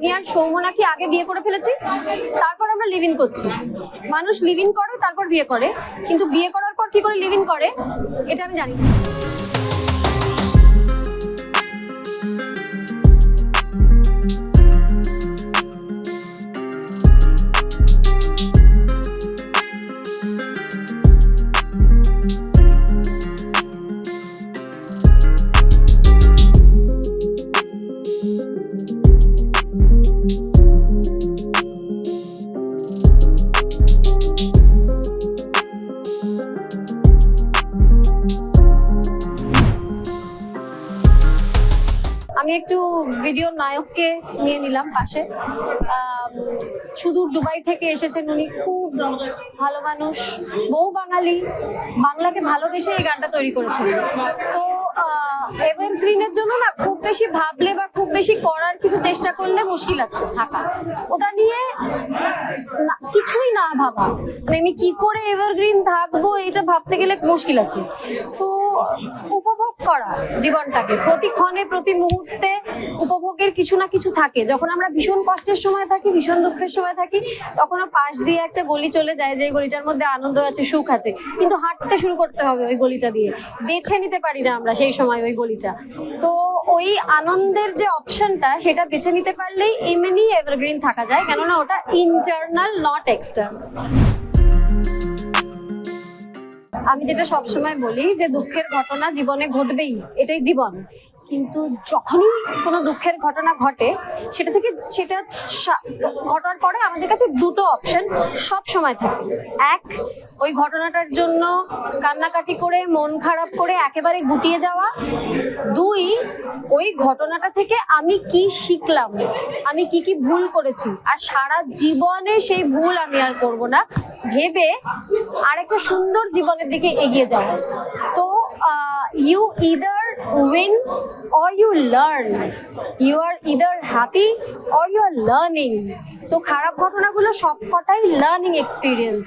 আমি আর সৌম্য নাকি আগে বিয়ে করে ফেলেছি, তারপর আমরা লিভ ইন করছি। মানুষ লিভ ইন করে, তারপর বিয়ে করে। কিন্তু বিয়ে করার পর কি করে লিভ ইন করে, এটা আমি জানি না। আমি একটু ভিডিও নায়ককে নিয়ে নিলাম পাশে। সুদূর দুবাই থেকে এসেছেন উনি। খুব ভালো মানুষ, বউ বাঙালি, বাংলাকে ভালোবেসে এই গানটা তৈরি করেছেন। তো এভারগ্রিনের জন্য না খুব বেশি ভাবলে বা খুব বেশি করার কিছু চেষ্টা করলে মুশকিল আছে থাকা। ওটা নিয়ে কিছুই না ভাবা। মানে আমি কি করে এভারগ্রিন থাকব, এটা ভাবতে গেলে মুশকিল আছে। তো উপভোগ করা জীবনটাকে। প্রতিক্ষণে প্রতি মুহূর্তে উপভোগের কিছু না কিছু থাকে। যখন আমরা ভীষণ কষ্টের সময় থাকি, ভীষণ দুঃখের সময় থাকি তখনও পাশ দিয়ে একটা গলি চলে যায় যে গলিটার মধ্যে আনন্দ আছে, সুখ আছে। কিন্তু হাঁটতে শুরু করতে হবে ওই গলিটা দিয়ে। বেছে নিতে পারি না আমরা সেই সময় ওই গলিটা। তো ওই আনন্দের যে অপশনটা, সেটা বেছে নিতে পারলেই এমনি এভারগ্রিন থাকা যায়। কেননা ওটা ইন্টারনাল নট এক্সটার্নাল আমি যেটা সবসময় বলি যে দুঃখের ঘটনা জীবনে ঘটবেই এটাই জীবন। কিন্তু যখনই কোনো দুঃখের ঘটনা ঘটে, সেটা থেকে সেটা ঘটার পরে আমাদের কাছে দুটো অপশন সব সময় থাকে। এক, ওই ঘটনাটার জন্য কান্নাকাটি করে, মন খারাপ করে একেবারে গুটিয়ে যাওয়া। দুই, ওই ঘটনাটা থেকে আমি কি শিখলাম? আমি কি কি ভুল করেছি? আর সারা জীবনে সেই ভুল আমি আর করব না। ভেবে আরেকটা সুন্দর জীবনের দিকে এগিয়ে যাওয়া। তো you either win or you learn you are either happy or you are learning তো খারাপ ঘটনাগুলো সবকটাই লার্নিং এক্সপিরিয়েন্স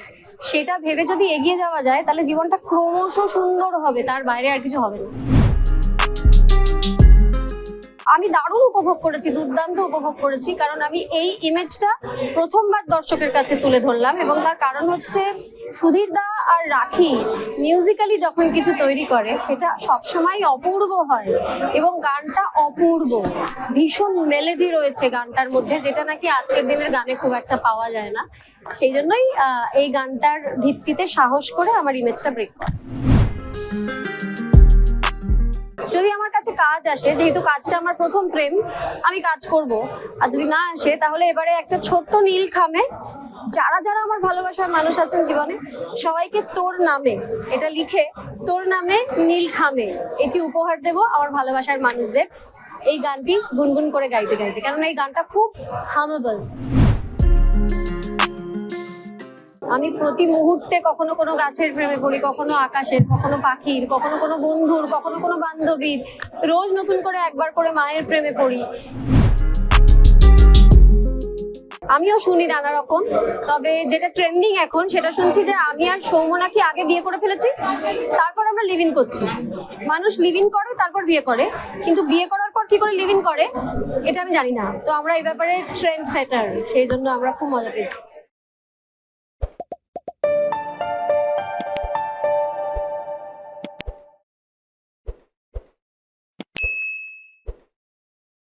সেটা ভেবে যদি এগিয়ে যাওয়া যায়, তাহলে জীবনটা ক্রমশ সুন্দর হবে, তার বাইরে আর কিছু হবে না। আমি দারুণ উপভোগ করেছি, দুর্দান্ত উপভোগ করেছি, কারণ আমি এই ইমেজটা প্রথমবার দর্শকের কাছে তুলে ধরলাম এবং তার কারণ হচ্ছে সুধীর দা আর রাখি মিউজিক্যালি যখন কিছু তৈরি করে, সেটা সবসময় অপূর্ব হয় এবং গানটা অপূর্ব। ভীষণ মেলেডি রয়েছে গানটার মধ্যে, যেটা নাকি আজকের দিনের গানে খুব একটা পাওয়া যায় না। সেই জন্যই এই গানটার ভিত্তিতে সাহস করে আমার ইমেজটা ব্রেক করা। কাছে কাজ আসে, যেহেতু কাজটা আমার প্রথম প্রেম, আমি কাজ করব। আর যদি না আসে, তাহলে এবারে একটা ছোট্ট নীল খামে যারা যারা আমার ভালোবাসার মানুষ আছেন জীবনে, সবাইকে তোর নামে, এটা লিখে, তোর নামে নীল খামে, এটি উপহার দেব আমার ভালোবাসার মানুষদের। এই গানটি গুনগুন করে গাইতে গাইতে কারণ এই গানটা খুব হামেবল আমি প্রতি মুহূর্তে কখনো কোনো গাছের প্রেমে পড়ি, কখনো আকাশের, কখনো পাখির, কখনো কোনো বন্ধুর, কখনো কোনো বান্ধবীর। রোজ নতুন করে একবার করে মায়ের প্রেমে পড়ি। আমিও শুনি নানা রকম, তবে যেটা ট্রেন্ডিং এখন, সেটা শুনছি যে আমি আর সৌম্য নাকি আগে বিয়ে করে ফেলেছি, তারপর আমরা লিভ ইন করছি। মানুষ লিভ ইন করে, তারপর বিয়ে করে। কিন্তু বিয়ে করার পর কি করে লিভ ইন করে, এটা আমি জানি না। তো আমরা এই ব্যাপারে ট্রেন্ড সেটার সেই জন্য আমরা খুব মজা পেয়েছি।